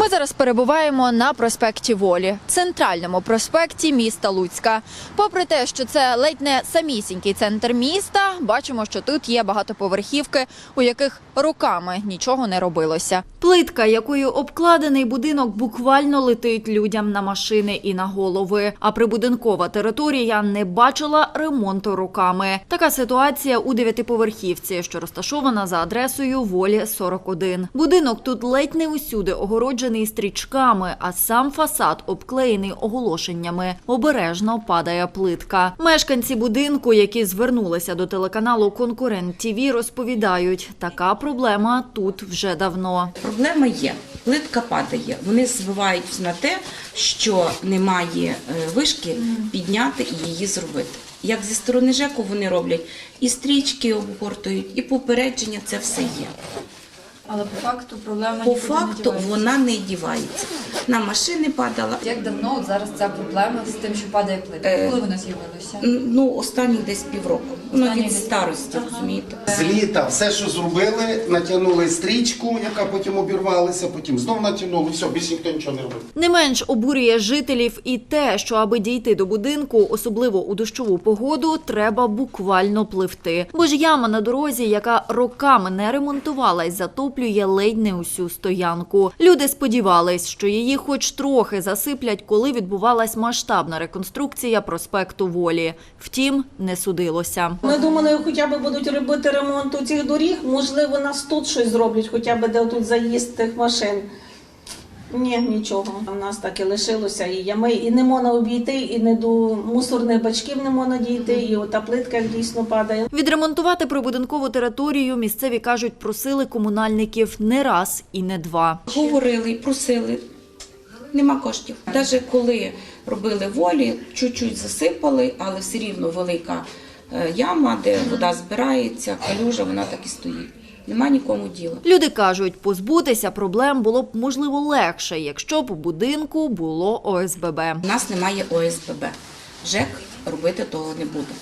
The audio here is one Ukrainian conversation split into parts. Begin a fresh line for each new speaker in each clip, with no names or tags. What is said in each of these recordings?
Ми зараз перебуваємо на проспекті Волі, центральному проспекті міста Луцька. Попри те, що це ледь не самісінький центр міста, бачимо, що тут є багатоповерхівки, у яких роками нічого не робилося. Плитка, якою обкладений будинок, буквально летить людям на машини і на голови. А прибудинкова територія не бачила ремонту роками. Така ситуація у дев'ятиповерхівці, що розташована за адресою Волі 41. Будинок тут ледь не усюди огороджений стрічками, а сам фасад обклеєний оголошеннями. Обережно падає плитка. Мешканці будинку, які звернулися до телеканалу Конкурент ТІВІ, розповідають, така проблема тут вже давно.
Проблема є. Плитка падає. Вони збивають на те, що немає е, вишки підняти і її зробити. Як зі сторони ЖЕКу вони роблять і стрічки обгортують, і попередження це все є.
Але по факту проблема
По факту вона не дівається. На машини падала.
Як давно от зараз ця проблема з тим, що падає плитка?
Е,
Коли вона з'явилася?
Ну, останні десь півроку. Ну, від
десь-
старості,
Ага.
розумієте.
З літа все, що зробили, натягнули стрічку, яка потім обірвалася, потім знов натягнули, все, більше ніхто нічого не робив.
Не менш обурює жителів і те, що аби дійти до будинку, особливо у дощову погоду, треба буквально пливти. Бо ж яма на дорозі, яка роками не ремонтувалась, затоплює ледь не усю стоянку. Люди сподівались, що її хоч трохи засиплять, коли відбувалась масштабна реконструкція проспекту Волі. Втім, не судилося.
Ми думали, хоча б будуть робити ремонт у цих доріг, можливо, нас тут щось зроблять, хоча б де тут заїзд тих машин. Ні, нічого. У нас так і лишилося і ями, і не можна обійти, і не до мусорних бачків не можна дійти, і ота плитка як дійсно падає.
Відремонтувати прибудинкову територію місцеві кажуть, просили комунальників не раз і не два.
Говорили, просили. Нема коштів. Навіть коли робили волі, чуть-чуть засипали, але все рівно велика е, яма, де вода збирається, калюжа, вона так і стоїть. Нема нікому діла.
Люди кажуть, позбутися проблем було б можливо легше, якщо б у будинку було ОСББ.
У нас немає ОСББ. ЖЕК робити того не буде.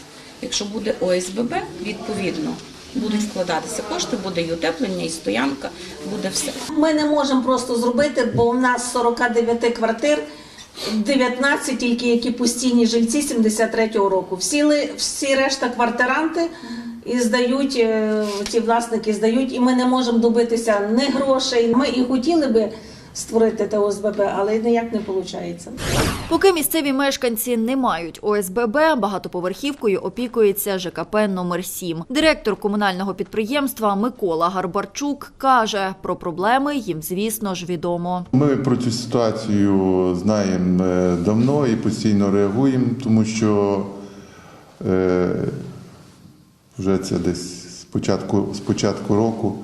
Якщо буде ОСББ, відповідно будуть вкладатися кошти, буде і утеплення, і стоянка, буде все.
Ми не можемо просто зробити, бо у нас 49 квартир, 19 тільки які постійні жильці 73-го року. Всі, ли- всі решта квартиранти і здають, е, ці власники здають, і ми не можемо добитися ні грошей. Ми і хотіли би створити те ОСББ, але ніяк не виходить.
Поки місцеві мешканці не мають ОСББ, багатоповерхівкою опікується ЖКП номер 7 Директор комунального підприємства Микола Гарбарчук каже, про проблеми їм, звісно ж, відомо.
Ми про цю ситуацію знаємо е, давно і постійно реагуємо, тому що е, вже це десь з початку, з початку року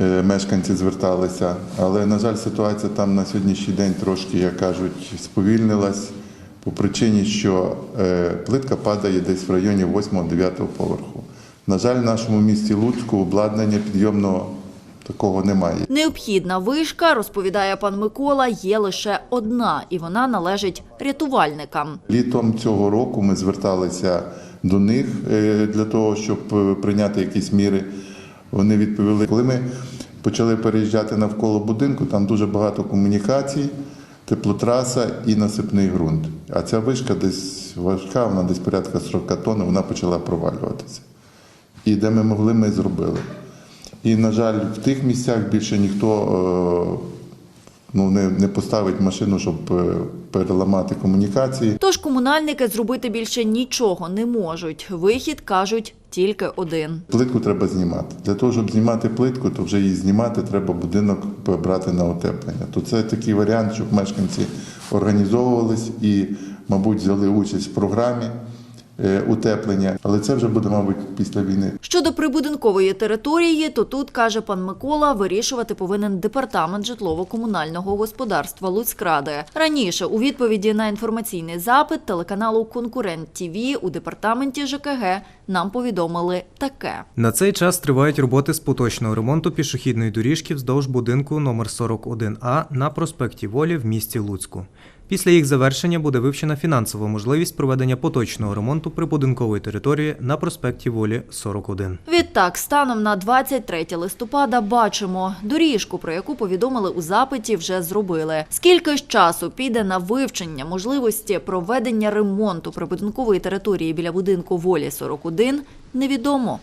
е, мешканці зверталися. Але, на жаль, ситуація там на сьогоднішній день трошки, як кажуть, сповільнилась по причині, що е, плитка падає десь в районі 8-9 поверху. На жаль, в нашому місті Луцьку обладнання підйомного такого немає.
Необхідна вишка, розповідає пан Микола, є лише одна, і вона належить рятувальникам.
Літом цього року ми зверталися до них е, для того, щоб е, прийняти якісь міри. Вони відповіли, коли ми почали переїжджати навколо будинку, там дуже багато комунікацій, теплотраса і насипний ґрунт. А ця вишка десь важка, вона десь порядка 40 тонн, вона почала провалюватися. І де ми могли, ми зробили. І, на жаль, в тих місцях більше ніхто е, ну, не, не поставить машину, щоб е, переламати комунікації.
Тож комунальники зробити більше нічого не можуть. Вихід кажуть тільки один.
Плитку треба знімати. Для того, щоб знімати плитку, то вже її знімати, треба будинок брати на утеплення. То це такий варіант, щоб мешканці організовувались і, мабуть, взяли участь в програмі утеплення. Але це вже буде, мабуть, після війни.
Щодо прибудинкової території, то тут, каже пан Микола, вирішувати повинен департамент житлово-комунального господарства Луцькради. Раніше у відповіді на інформаційний запит телеканалу Конкурент ТІВІ у департаменті ЖКГ нам повідомили таке.
На цей час тривають роботи з поточного ремонту пішохідної доріжки вздовж будинку номер 41А на проспекті Волі в місті Луцьку. Після їх завершення буде вивчена фінансова можливість проведення поточного ремонту прибудинкової території на проспекті Волі 41.
Відтак, станом на 23 листопада бачимо, доріжку, про яку повідомили у запиті, вже зробили. Скільки ж часу піде на вивчення можливості проведення ремонту прибудинкової території біля будинку Волі 41, невідомо.